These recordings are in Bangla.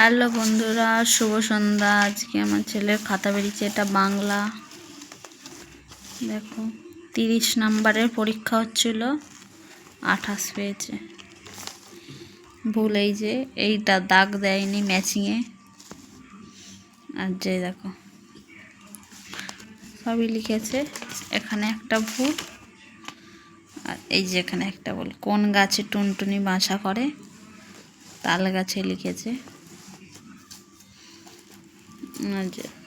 হ্যালো বন্ধুরা, শুভ সন্ধ্যা। আজকে আমার ছেলের খাতা বেরিয়েছে, এটা বাংলা। দেখো, তিরিশ নাম্বারের পরীক্ষা হচ্ছিল, আঠাশ পেয়েছে। ভুল এই যে, এইটা দাগ দেয়নি ম্যাচিংয়ে। আর যে দেখো, সবই লিখেছে, এখানে একটা ভুল, আর এই যে এখানে একটা ভুল। কোন গাছে টুনটুনি বাসা করে, তাল গাছে লিখেছে।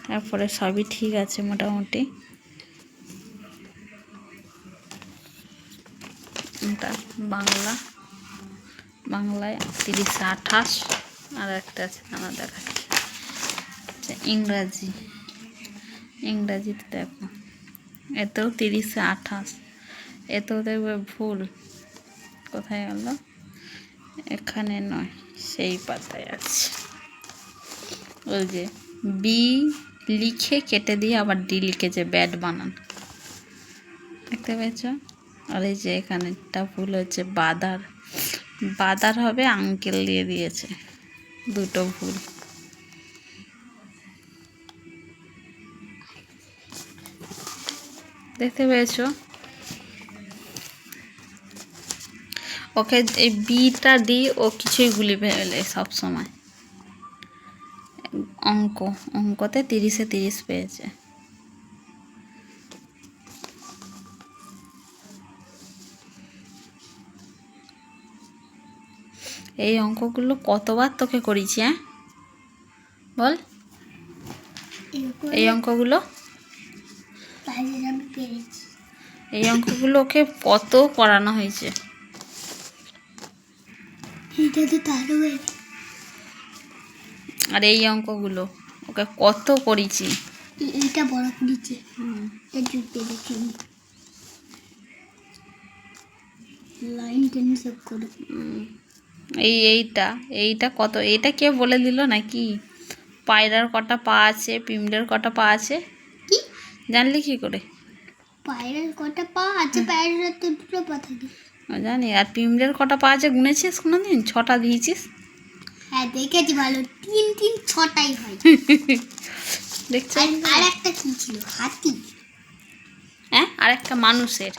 তারপরে সবই ঠিক আছে মোটামুটি। বাংলা। বাংলায় তিরিশে আঠাশ আর একটা আছে দানা দেখাচ্ছে। আচ্ছা, ইংরাজি। ইংরাজিতে দেখো। এতেও তিরিশে আঠাশ। এতেও দেখবে ভুল। কোথায় গেল? এখানে নয় সেই পাতায় আছে। ওই যে বি লিখে কেটে দিয়ে আবার ডি লিখেছে ব্যাট বানান। দেখতে পেয়েছ? আর এই যে এখানেটা ভুল হচ্ছে বাদার। বাদার হবে আঙ্কেল দিয়ে দিয়েছে। দুটো ভুল। দেখতে পেয়েছ? ওকে এই বিটা ডি ও কিছুই গুলি সব সময় অঙ্ক, অঙ্কতে তিরিশে তিরিশ পেয়েছে। এই অঙ্কগুলো কতবার তোকে করেছি হ্যাঁ বল। এই অঙ্কগুলো? এই অঙ্কগুলো ওকে কত করানো হয়েছে? এটা তো তারও আর এই অঙ্কগুলো ওকে কত করেছি? এইটা বড় করেছে। লাইন টেনে সব করে এই এইটা এইটা কত এইটা কে বলে দিল নাকি? পায়রার কটা পা আছে পিমড়ের কটা পা আছে? কি? জানলি কি করে? পায়রার কটা পা আছে পায়ের তো দুটো পা থাকে। জানি আর পিমড়ের কটা পা আছে গুনেছিস কোনোদিন? ছটা দিয়েছিস? হ্যাঁ দেখেছি ভালো তিন তিন ছটাই হয়। দেখছিস আর একটা কি ছিল? হাতি। হ্যাঁ আর একটা মানুষের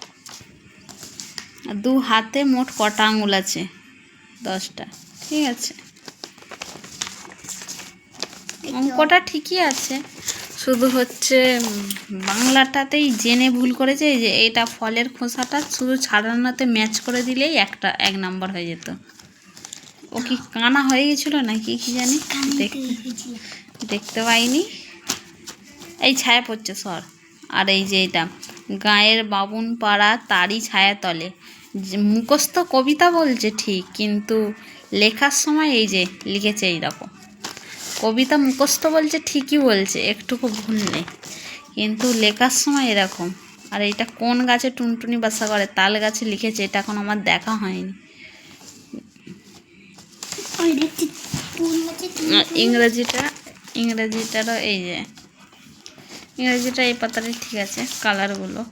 দু হাতে মোট কটা আঙুল আছে? দশটা। ঠিক আছে। অঙ্কটা ঠিকই আছে। শুধু হচ্ছে বাংলাটাতেই জেনে ভুল করেছে যে এটা ফলের খোসাটা শুধু ছাড়ানোতে ম্যাচ করে দিলেই একটা এক নাম্বার হয়ে যেত। ও কি কানা হয়ে গেছিল নাকি কি জানি? দেখ দেখতে পাইনি। এই ছায়া পড়ছে, সর। আর এই যে এটা, গায়ের বাবুন পাড়া তারই ছায়া তলে। মুখস্থ কবিতা বলছে ঠিক, কিন্তু লেখার সময় এই যে লিখেছে এইরকম। কবিতা মুখস্থ বলছে ঠিকই বলছে, একটুকু ভুল নেই। কিন্তু লেখার সময় এরকম। আর এইটা কোন গাছে টুনটুনি বাসা করে, তাল গাছে লিখেছে, এটা এখন আমার দেখা হয়নি। ইংরেজিটা, ইংরেজিটারও এই যে, ইংরেজিটা এই পাতাটাই ঠিক আছে, কালারগুলো।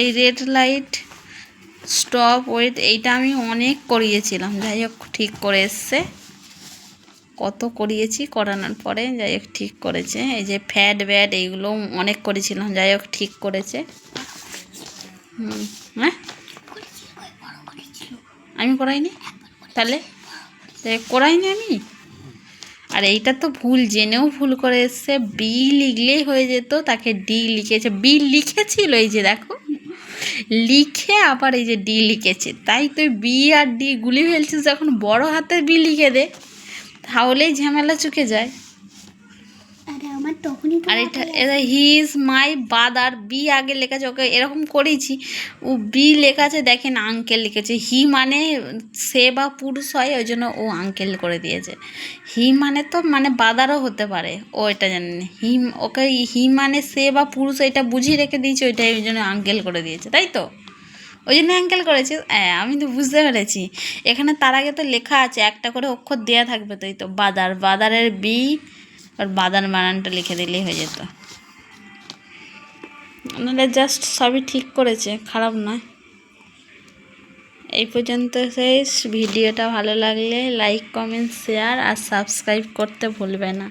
এই রেড লাইট স্টপ ওয়েট এইটা আমি অনেক করিয়েছিলাম, যাই হোক ঠিক করে এসছে। কত করিয়েছি করানোর পরে, যাই হোক ঠিক করেছে, এই যে ফ্যাট ব্যাট এইগুলো অনেক করেছিলাম, যাই হোক ঠিক করেছে। হুম। হ্যাঁ? আমি করাইনি? তাহলে? করাইনি আমি? আর এইটা তো ভুল, জেনেও ভুল করে এসছে। বি লিখলেই হয়ে যেত, তাকে ডি লিখেছে। বি লিখেছিল এই যে দেখো। লিখে আবার এই যে ডি লিখেছে। তাই তুই বি আর ডি গুলি ফেলছিস, যখন বড় হাতের বি লিখে দে। তাহলেই ঝামেলা চুকে যায়। তখনই আর এটা এটা he is my bother B আগে লেখা আছে ওকে এরকম করেছি। ও বি লেখা আছে দেখেন আঙ্কেল লিখেছে। হি মানে সে বা পুরুষ হয় ওই জন্য ও আঙ্কেল করে দিয়েছে। হি মানে তো মানে বাদারও হতে পারে ও এটা জানেন হি ওকে হি মানে সে বা পুরুষ এটা বুঝিয়ে রেখে দিয়েছে ওইটাই ওই জন্য আঙ্কেল করে দিয়েছে তাই তো? ওই জন্য আঙ্কেল করেছে। হ্যাঁ আমি তো বুঝতে পেরেছি। এখানে তার আগে তো লেখা আছে একটা করে অক্ষর দেওয়া থাকবে তাই তো? বাদার বাদারের বি আর বাদান বানানটা লিখে দিলেই হয়ে যেত। নাহলে জাস্ট সবই ঠিক করেছে, খারাপ নয়। এই পর্যন্ত শেষ। ভিডিওটা ভালো লাগলে লাইক কমেন্ট শেয়ার আর সাবস্ক্রাইব করতে ভুলবে না।